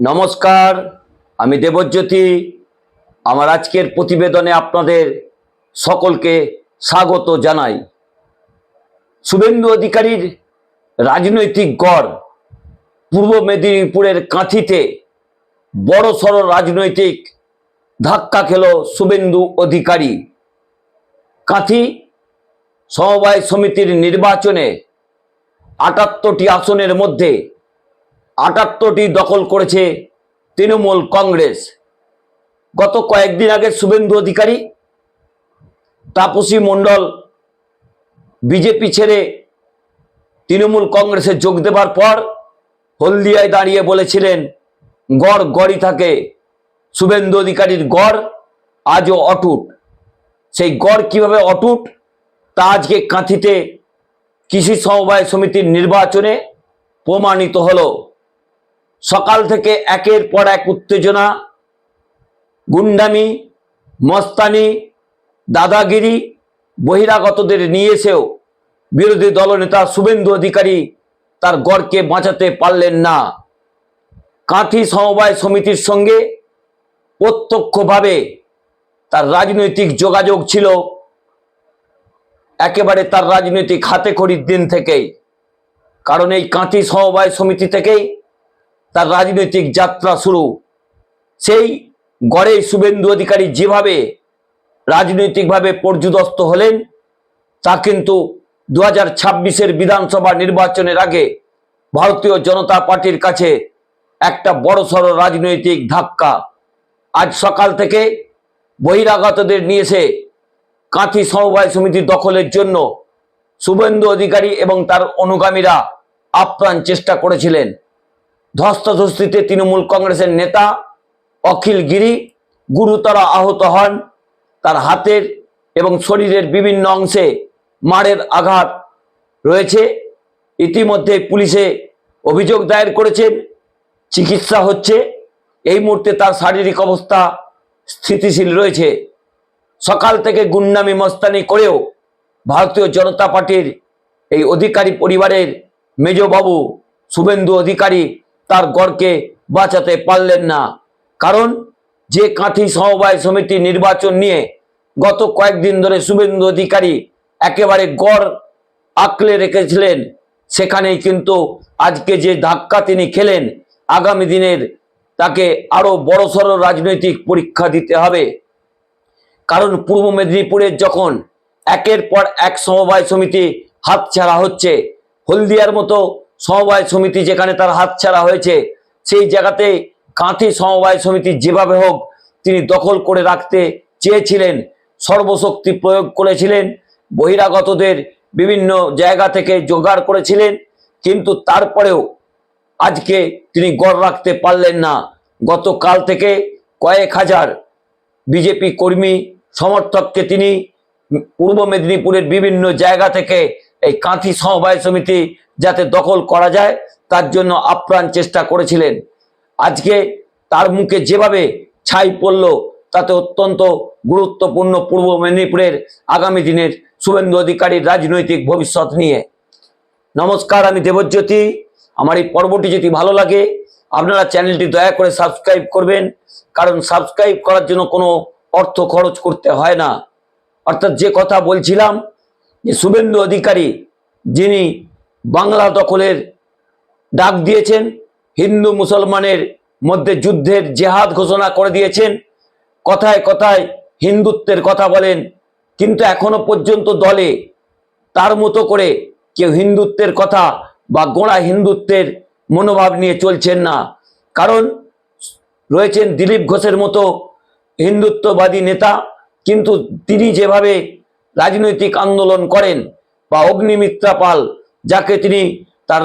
নমস্কার, আমি দেবজ্যোতি। আমার আজকের প্রতিবেদনে আপনাদের সকলকে স্বাগত জানাই। শুভেন্দু অধিকারীর রাজনৈতিক গড় পূর্ব মেদিনীপুরের কাঁথিতে বড় সড় রাজনৈতিক ধাক্কা খেল শুভেন্দু অধিকারী। কাঁথি সমবায় সমিতির নির্বাচনে আটাত্তরটি আসনের মধ্যে আটাত্তরটি দখল করেছে তৃণমূল কংগ্রেস। গত কয়েকদিন আগে শুভেন্দু অধিকারী, তাপসী মণ্ডল, বিজেপি ছেড়ে তৃণমূল কংগ্রেসে যোগ দেবার পর হলদিয়ায় দাঁড়িয়ে বলেছিলেন, গড় গড়ই থাকে, শুভেন্দু অধিকারীর গড় আজও অটুট। সেই গড় কীভাবে অটুট, তা আজকে কাঁথিতে কৃষি সমবায় সমিতির নির্বাচনে প্রমাণিত হলো। সকাল থেকে একের পর এক উত্তেজনা, গুন্ডামি, মস্তানি, দাদাগিরি বহিরাগতদের নিয়ে এসেও বিরোধী দলনেতা শুভেন্দু অধিকারী তার গড়কে বাঁচাতে পারলেন না। কাঁথি সমবায় সমিতির সঙ্গে প্রত্যক্ষভাবে তার রাজনৈতিক যোগাযোগ ছিল একেবারে তার রাজনৈতিক হাতে খড়ির দিন থেকেই। কারণ এই কাঁথি সমবায় সমিতি থেকেই তার রাজনৈতিক যাত্রা শুরু। সেই গড়ে শুভেন্দু অধিকারী যেভাবে রাজনৈতিকভাবে পর্যুদস্ত হলেন, তা কিন্তু দু হাজার ছাব্বিশের বিধানসভা নির্বাচনের আগে ভারতীয় জনতা পার্টির কাছে একটা বড়সড় রাজনৈতিক ধাক্কা। আজ সকাল থেকে বহিরাগতদের নিয়ে এসে কাঁথি সমবায় সমিতি দখলের জন্য শুভেন্দু অধিকারী এবং তার অনুগামীরা আপ্রাণ চেষ্টা করেছিলেন। ধস্তাধস্তিতে তৃণমূল কংগ্রেসের নেতা অখিল গিরি গুরুতর আহত হন। তার হাতের এবং শরীরের বিভিন্ন অংশে মারের আঘাত রয়েছে। ইতিমধ্যে পুলিশে অভিযোগ দায়ের করেছেন, চিকিৎসা হচ্ছে। এই মুহূর্তে তার শারীরিক অবস্থা স্থিতিশীল রয়েছে। সকাল থেকে গুন্ডামি মস্তানি করেও ভারতীয় জনতা পার্টির এই অধিকারী পরিবারের মেজবাবু শুভেন্দু অধিকারী তার গড়কে বাঁচাতে পারলেন না। কারণ যে কাঁথি সমবায় সমিতি নির্বাচন নিয়ে গত কয়েকদিন ধরে শুভেন্দু অধিকারী একেবারে গড় আঁকলে রেখেছিলেন, সেখানেই কিন্তু আজকে যে ধাক্কা তিনি খেলেন, আগামী দিনের তাকে আরও বড়সড় রাজনৈতিক পরীক্ষা দিতে হবে। কারণ পূর্ব মেদিনীপুরের যখন একের পর এক সমবায় সমিতি হাতছাড়া হচ্ছে, হলদিয়ার মতো সমবায় সমিতি যেখানে তার হাতছাড়া হয়েছে, সেই জায়গাতে কাঁথি সমবায় সমিতি যেভাবে হোক তিনি দখল করে রাখতে চেয়েছিলেন, সর্বশক্তি প্রয়োগ করেছিলেন, বহিরাগতদের বিভিন্ন জায়গা থেকে জোগাড় করেছিলেন, কিন্তু তারপরেও আজকে তিনি গড় রাখতে পারলেন না। গতকাল থেকে কয়েক হাজার বিজেপি কর্মী, সমর্থককে তিনি পূর্ব মেদিনীপুরের বিভিন্ন জায়গা থেকে এই কাঁথি সমবায় সমিতি যাতে দখল করা যায়, তার জন্য আপ্রাণ চেষ্টা করেছিলেন। আজকে তার মুখে যেভাবে ছাই পড়ল, তাতে অত্যন্ত গুরুত্বপূর্ণ পূর্ব মেদিনীপুরের আগামী দিনের শুভেন্দু অধিকারীর রাজনৈতিক ভবিষ্যৎ নিয়ে। নমস্কার, আমি দেবজ্যোতি। আমার এই পর্বটি যদি ভালো লাগে, আপনারা চ্যানেলটি দয়া করে সাবস্ক্রাইব করবেন, কারণ সাবস্ক্রাইব করার জন্য কোনো অর্থ খরচ করতে হয় না। অর্থাৎ যে কথা বলছিলাম যে শুভেন্দু অধিকারী যিনি বাংলা দখলের ডাক দিয়েছেন, হিন্দু মুসলমানের মধ্যে যুদ্ধের জেহাদ ঘোষণা করে দিয়েছেন, কথায় কথায় হিন্দুত্বের কথা বলেন, কিন্তু এখনও পর্যন্ত দলে তার মতো করে কেউ হিন্দুত্বের কথা বা গোড়া হিন্দুত্বের মনোভাব নিয়ে চলছেন না। কারণ রয়েছেন দিলীপ ঘোষের মতো হিন্দুত্ববাদী নেতা, কিন্তু তিনি যেভাবে রাজনৈতিক আন্দোলন করেন বা অগ্নিমিত্রা পাল যাকে তিনি তার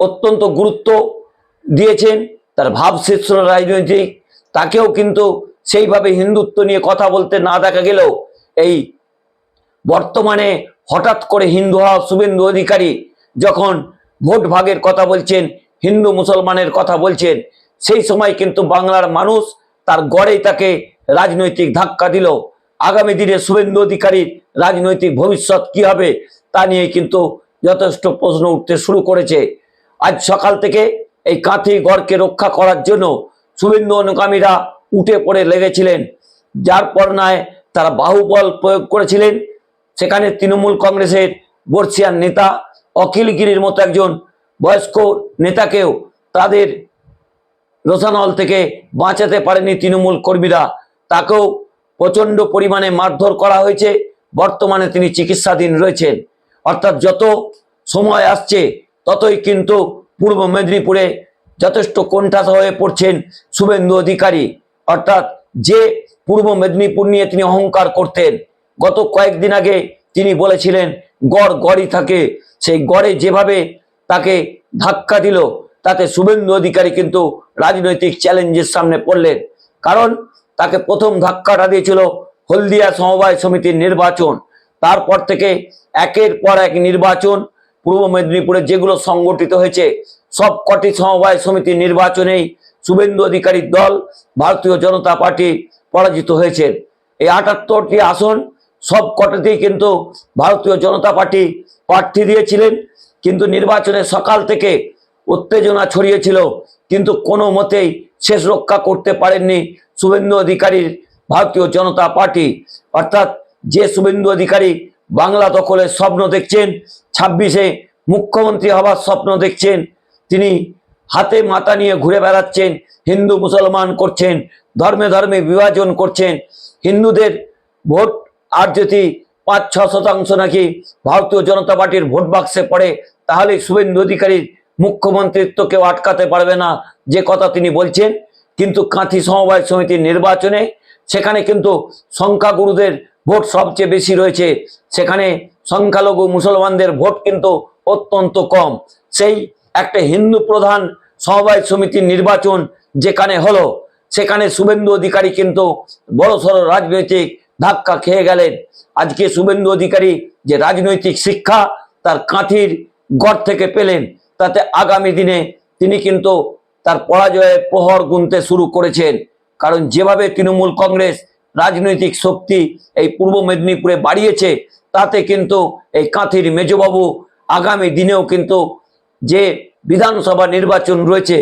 অত্যন্ত গুরুত্ব দিয়েছেন, তার ভাবশ্রেষ্ঠ রাজনৈতিক, তাকেও কিন্তু সেইভাবে হিন্দুত্ব নিয়ে কথা বলতে না দেখা গেলেও এই বর্তমানে হঠাৎ করে হিন্দু হওয়া শুভেন্দু অধিকারী যখন ভোট ভাগের কথা বলছেন, হিন্দু মুসলমানের কথা বলছেন, সেই সময় কিন্তু বাংলার মানুষ তার গড়েই তাকে রাজনৈতিক ধাক্কা দিল। আগামী দিনে শুভেন্দু অধিকারীর রাজনৈতিক ভবিষ্যৎ কি হবে তা নিয়ে কিন্তু যথেষ্ট প্রশ্ন উঠতে শুরু করেছে। আজ সকাল থেকে এই কাঁথি গড়কে রক্ষা করার জন্য শুভেন্দু অনুগামীরা উঠে পড়ে লেগেছিলেন। যার পরনায় তারা বাহুবল প্রয়োগ করেছিলেন। সেখানে তৃণমূল কংগ্রেসের বর্ষিয়ান নেতা অখিল গিরির মতো একজন বয়স্ক নেতাকেও তাদের রোসানল থেকে বাঁচাতে পারেনি তৃণমূল কর্মীরা। তাকেও প্রচণ্ড পরিমাণে মারধর করা হয়েছে। বর্তমানে তিনি চিকিৎসাধীন রয়েছেন। অর্থাৎ যত সময় আসছে, ততই কিন্তু পূর্ব মেদিনীপুরে যথেষ্ট কোণঠাসা হয়ে পড়ছেন শুভেন্দু অধিকারী। অর্থাৎ যে পূর্ব মেদিনীপুর নিয়ে তিনি অহংকার করতেন, গত কয়েকদিন আগে তিনি বলেছিলেন, গড় গড়ই থাকে। সেই গড়ে যেভাবে তাকে ধাক্কা দিল, তাতে শুভেন্দু অধিকারী কিন্তু রাজনৈতিক চ্যালেঞ্জের সামনে পড়লেন। কারণ তাকে প্রথম ধাক্কাটা দিয়েছিল হলদিয়া সমবায় সমিতির নির্বাচন। তারপর থেকে একের পর এক নির্বাচন পূর্ব মেদিনীপুরে যেগুলো সংগঠিত হয়েছে সব কটি সমবায় সমিতির নির্বাচনেই শুভেন্দু অধিকারীর দল ভারতীয় জনতা পার্টি পরাজিত হয়েছে। এই আটাত্তরটি আসন সব কটাতেই কিন্তু ভারতীয় জনতা পার্টি প্রার্থী দিয়েছিলেন, কিন্তু নির্বাচনে সকাল থেকে উত্তেজনা ছড়িয়েছিল, কিন্তু কোনো মতেই শেষ রক্ষা করতে পারেননি শুভেন্দু অধিকারীর ভারতীয় জনতা পার্টি। অর্থাৎ যে শুভেন্দু অধিকারী বাংলা দখলের স্বপ্ন দেখছেন, ছাব্বিশে মুখ্যমন্ত্রী হবার স্বপ্ন দেখছেন, তিনি হাতে মাথা নিয়ে ঘুরে বেড়াচ্ছেন, হিন্দু মুসলমান করছেন, ধর্মে ধর্মে বিভাজন করছেন, হিন্দুদের ভোট আর যদি পাঁচ ছ শতাংশ নাকি ভারতীয় জনতা পার্টির ভোট বাক্সে পড়ে, তাহলে শুভেন্দু অধিকারীর মুখ্যমন্ত্রিত্ব কেউ আটকাতে পারবে না, যে কথা তিনি বলছেন। কিন্তু কাঁথি সমবায় সমিতির নির্বাচনে সেখানে কিন্তু সংখ্যাগুরুদের ভোট সবচেয়ে বেশি রয়েছে। সেখানে সংখ্যালঘু মুসলমানদের ভোট কিন্তু অত্যন্ত কম। সেই একটা হিন্দু প্রধান সমবায় সমিতির নির্বাচন যেখানে হলো, সেখানে শুভেন্দু অধিকারী কিন্তু বড়সড় রাজনৈতিক ধাক্কা খেয়ে গেলেন। আজকে শুভেন্দু অধিকারী যে রাজনৈতিক শিক্ষা, তার কাঁথির গড় থেকে পেলেন। তাতে আগামী দিনে তিনি কিন্তু তার পরাজয়ে প্রহর গুনতে শুরু করেছেন। কারণ যেভাবে তৃণমূল কংগ্রেস রাজনৈতিক শক্তি এই পূর্ব মেদিনীপুরে বাড়িয়েছে, তাতে কিন্তু এই কাঁথির মেজবাবু আগামী দিনেও কিন্তু যে বিধানসভা নির্বাচন রয়েছে,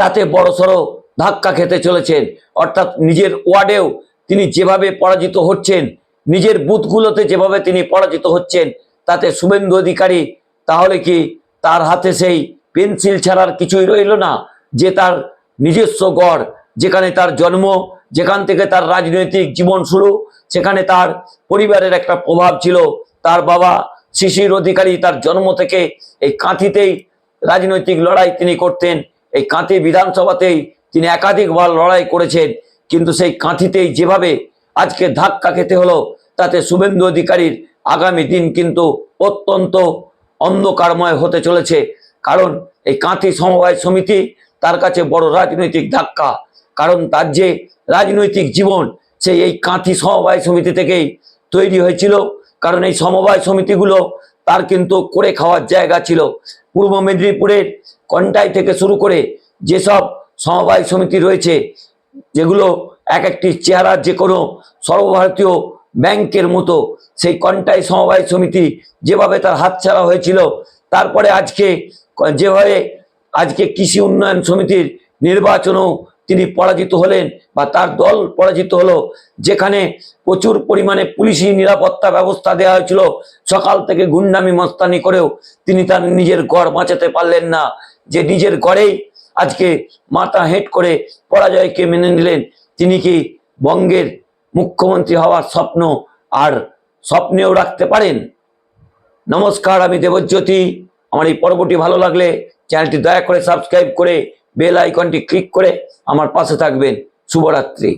তাতে বড়সড় ধাক্কা খেতে চলেছেন। অর্থাৎ নিজের ওয়ার্ডেও তিনি যেভাবে পরাজিত হচ্ছেন, নিজের বুথগুলোতে যেভাবে তিনি পরাজিত হচ্ছেন, তাতে শুভেন্দু অধিকারী, তাহলে কি তার হাতে সেই পেন্সিল ছাড়ার কিছুই রইল না, যে তার নিজস্ব গড়, যেখানে তার জন্ম, যেখান থেকে তার রাজনৈতিক জীবন শুরু, সেখানে তার পরিবারের একটা প্রভাব ছিল। তার বাবা শিশির অধিকারী, তার জন্ম থেকে এই কাঁথিতেই রাজনৈতিক লড়াই তিনি করতেন। এই কাঁথি বিধানসভাতেই তিনি একাধিকবার লড়াই করেছেন, কিন্তু সেই কাঁথিতেই যেভাবে আজকে ধাক্কা খেতে হলো, তাতে শুভেন্দু অধিকারীর আগামী দিন কিন্তু অত্যন্ত অন্ধকারময় হতে চলেছে। কারণ এই কাঁথি সমবায় সমিতি তার কাছে বড় রাজনৈতিক ধাক্কা। কারণ তার যে রাজনৈতিক জীবন, সে এই কাঁথি সমবায় সমিতি থেকেই তৈরি হয়েছিল। কারণ এই সমবায় সমিতিগুলো তার কিন্তু করে খাওয়ার জায়গা ছিল। পূর্ব মেদিনীপুরের কন্টাই থেকে শুরু করে যেসব সমবায় সমিতি রয়েছে, যেগুলো এক একটি চেহারা যে কোনো সর্বভারতীয় ব্যাংকের মতো, সেই কন্টাই সমবায় সমিতি যেভাবে তার হাতছাড়া হয়েছিল, তারপরে আজকে যেভাবে আজকে কৃষি উন্নয়ন সমিতির নির্বাচনও তিনি পরাজিত হলেন বা তার দল পরাজিত হলো, যেখানে প্রচুর পরিমাণে পুলিশি নিরাপত্তা ব্যবস্থা দেওয়া হয়েছিল, সকাল থেকে গুন্ডামি মস্তানি করেও তিনি তার নিজের গড় বাঁচাতে পারলেন না। যে নিজের ঘরেই আজকে মাথা হেঁট করে পরাজয়কে মেনে নিলেন, তিনি কি বঙ্গের মুখ্যমন্ত্রী হওয়ার স্বপ্ন আর স্বপ্নেও রাখতে পারেন? নমস্কার, আমি দেবজ্যোতি। আমার এই পর্বটি ভালো লাগলে চ্যানেলটি দয়া করে সাবস্ক্রাইব করে বেল আইকনটি ক্লিক করে আমার পাশে থাকবেন। শুভরাত্রি।